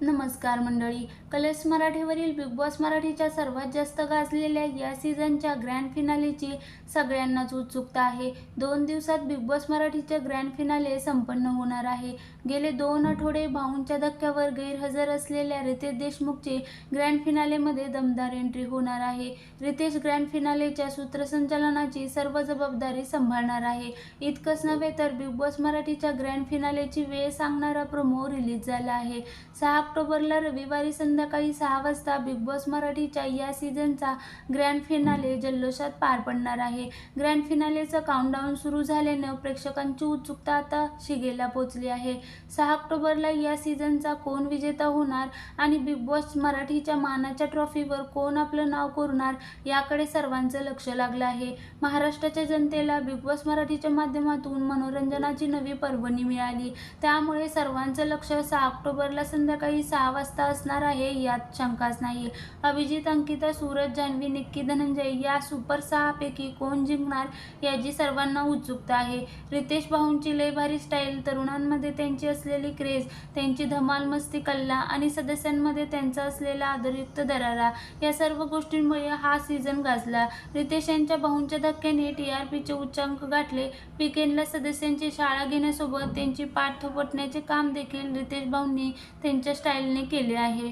नमस्कार मंडळी. Colours मराठीवरील big boss मराठीच्या सर्वात जास्त गाजलेल्या या सीझनच्या ग्रँड फिनालेची सगळ्यांनाच उत्सुकता आहे. दोन दिवसात बिग बॉस मराठीचे ग्रँड फिनाले संपन्न होणार आहे. गेले दोन आठवडे भाऊंच्या धक्क्यावर गैरहजर असलेल्या रितेश देशमुखची ग्रँड फिनालेमध्ये दमदार एंट्री होणार आहे. रितेश ग्रँड फिनालेच्या सूत्रसंचालनाची सर्व जबाबदारी सांभाळणार आहे. इतकंच नव्हे तर बिग बॉस मराठीच्या ग्रँड फिनालेची वेळ सांगणारा प्रोमो रिलीज झाला आहे. सहा ऑक्टोबरला रविवारी संध्याकाळी सहा वाजता बिग बॉस मराठीच्या या सीझनचा ग्रँड फिनाले जल्लोषात पार पडणार आहे. ग्रँड फिनालेचं काउंटडाऊन सुरू झाल्यानं प्रेक्षकांची उत्सुकता आता शिगेला पोचली आहे. सहा ऑक्टोबरला या सीझनचा कोण विजेता होणार आणि बिग बॉस मराठीच्या मानाच्या ट्रॉफीवर कोण आपलं नाव कोरणार याकडे सर्वांचं लक्ष लागलं आहे. महाराष्ट्राच्या जनतेला बिग बॉस मराठीच्या माध्यमातून मनोरंजनाची नवी पर्वणी मिळाली. त्यामुळे सर्वांचं लक्ष सहा ऑक्टोबरला संध्याकाळी सहा वाजता असणार आहे यात शंकाच नाही. अभिजित अंकिता सूरज जान्हवी निक्की धनंजय या सुपर सहापैकी कोण जिंकणार याची सर्वांना उत्सुकता आहे. रितेश भाऊंची लय भारी स्टाईल तरुणांमध्ये त्यांची असलेली क्रेज त्यांची धमाल मस्ती कल्ला आणि सदस्यांमध्ये त्यांचा असलेला आदरयुक्त दरारा या सर्व गोष्टींमुळे हा सीझन गाजला. रितेश यांच्या भाऊंच्या धक्क्याने टी आर पीचे उच्चांक गाठले. पिकेनला सदस्यांची शाळा घेण्यासोबत त्यांची पाठ थोपटण्याचे काम देखील रितेश भाऊंनी त्यांच्या स्टाईलने केले आहे.